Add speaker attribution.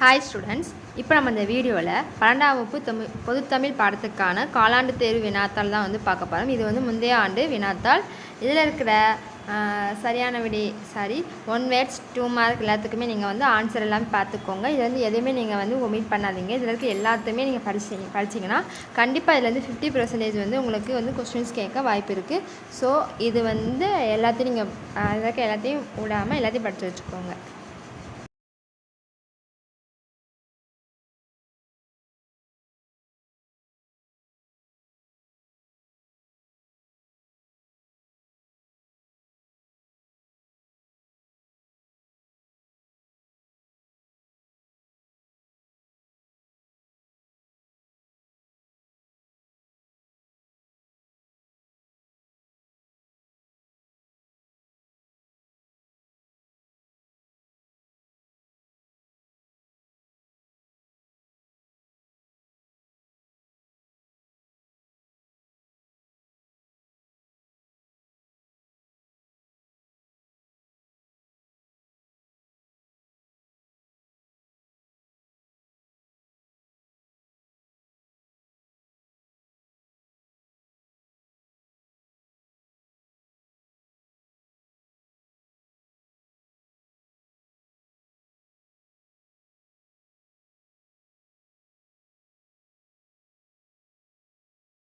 Speaker 1: Hi students இப்போ நம்ம இந்த வீடியோவில் பன்னெண்டாம் வகுப்பு தமிழ் பொதுத்தமிழ் பாடத்துக்கான காலாண்டு தேர்வு வினாத்தாள் தான் வந்து பார்க்க போகிறோம் இது வந்து முந்தைய ஆண்டு வினாத்தாள். இதில் இருக்கிற சரியான விடை sorry one words two mark எல்லாத்துக்குமே நீங்கள் வந்து ஆன்சர் எல்லாமே பார்த்துக்கோங்க. இதில் வந்து எதையுமே நீங்கள் வந்து ஒமிட் பண்ணாதீங்க. இதில் இருக்க எல்லாத்தையுமே நீங்கள் படிச்சீங்க படிச்சிங்கன்னா கண்டிப்பாக இதில் வந்து ஃபிஃப்டி பர்சன்டேஜ் வந்து உங்களுக்கு வந்து கொஸ்டின்ஸ் கேட்க வாய்ப்பு இருக்குது ஸோ இது வந்து எல்லாத்தையும் நீங்கள் இருக்க எல்லாத்தையும் விடாமல் எல்லாத்தையும் படித்து வச்சுக்கோங்க.